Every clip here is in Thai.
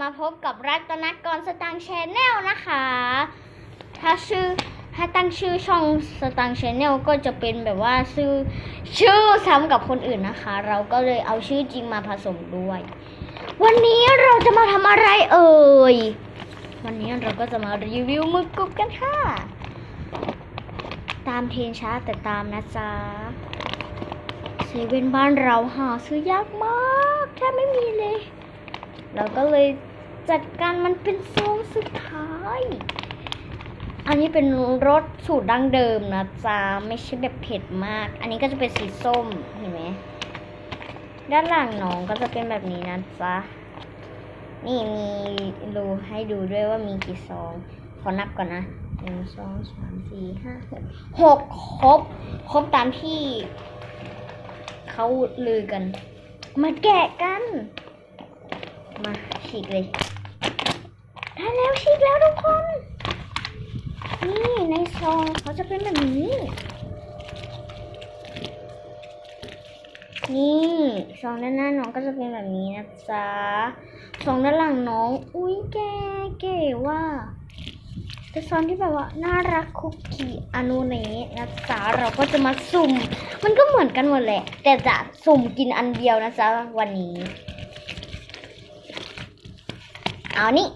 มาพบกับรัตนกรสตังค์ชแนลนะคะ ถ้าชื่อถ้าตั้งชื่อช่องสตังค์ชแนลก็จะเป็นแบบว่าชื่อชื่อซ้ำกับคนอื่นนะคะ เราก็เลยเอาชื่อจริงมาผสมด้วย วันนี้เราจะมาทำอะไรเอ่ย วันนี้เราก็จะมารีวิวมึกกรุบกันค่ะ ตามเทนช้าแต่ตามนะจ๊ะเซเว่นบ้านเราหาซื้อยากมาก แทบไม่มีเลย เราก็เลยจัดการมันเป็นซองสุดท้าย อันนี้เป็นรสสูตรดั้งเดิมนะจ๊ะไม่ใช่แบบเผ็ดมาก อันนี้ก็จะเป็นสีส้มเห็นไหมด้านหลังน้องก็จะเป็นแบบนี้นะจ๊ะนี่มีรูให้ดูด้วยว่ามีกี่ซอง ขอนับก่อนนะหนึ่งสองสามสี่ห้าหกหกครบ ครบตามที่เขาลือกัน มาแกะกัน มาฉีกเลยได้แล้วฉีกแล้วทุกคน นี่ในซองเขาจะเป็นแบบนี้ นี่ซองด้านหน้าน้องก็จะเป็นแบบนี้นะจ๊ะซองด้านหลังน้อง อุ้ยแกเก๋ว่าเป็นซองที่แบบว่าน่ารักคุกกี้อนุนี้นะจ๊ะเราก็จะมาสุ่ม มันก็เหมือนกันหมดแหละ แต่จะสุ่มกินอันเดียวนะจ๊ะวันนี้ เอานี่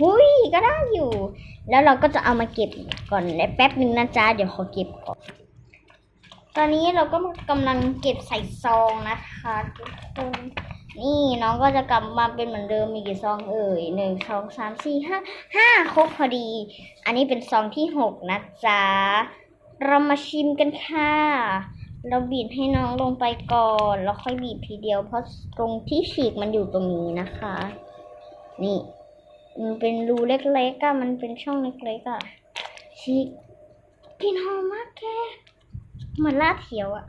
หุยก็ได้อยู่ แล้วเราก็จะเอามาเก็บก่อนแป๊บหนึ่งนะจ๊ะเดี๋ยวขอเก็บก่อน ตอนนี้เราก็กำลังเก็บใส่ซองนะคะทุกคนนี่น้องก็จะกลับมาเป็นเหมือนเดิมมีกี่ซองเอ่ยหนึ่งสองสามสี่ห้าห้าครบพอดี อันนี้เป็นซองที่หกนะจ๊ะเรามาชิมกันค่ะ เราบีบให้น้องลงไปก่อน แล้วค่อยบีบทีเดียวเพราะตรงที่ฉีกมันอยู่ตรงนี้นะคะ นี่ มันเป็นรูเล็กๆอะมันเป็นช่องเล็กๆอะฉีกกลินหอมมากแกเหมือนลาดเขียวอะ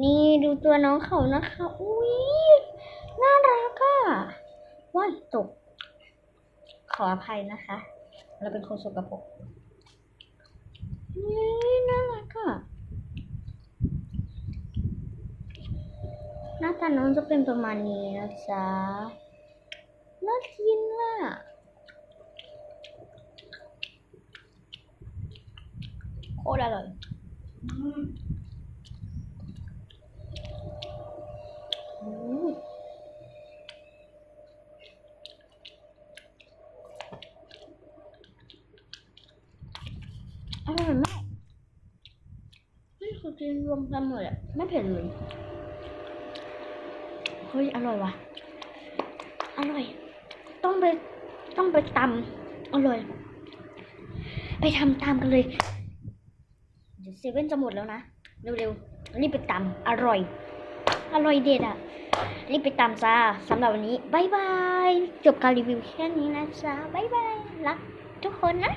นี่ดูตัวน้องเขานะคะ อุ้ยน่ารักอะว้ายตก ขออภัยนะคะ เราเป็นคนสกปรกนี่น่ารักอะหน้าตาน้องจะเป็นประมาณนี้นะจ๊ะ น่ากินอะโคตรอร่อยอืมอร่อยมากนี่คือกินรวมกันหมดอะไม่เผ็ดเลย เฮ้ย อร่อยว่ะ อร่อย ต้องไปต้องไปตำอร่อย ไปทำตามกันเลย เดี๋ยวเซเว่นจะหมดแล้วนะ เร็วๆ รีบไปตำอร่อย อร่อยเด็ดอะ รีบไปตำจ้าสำหรับวันนี้บายบาย จบการรีวิวแค่นี้นะจ๊ะบายบาย รักทุกคนนะ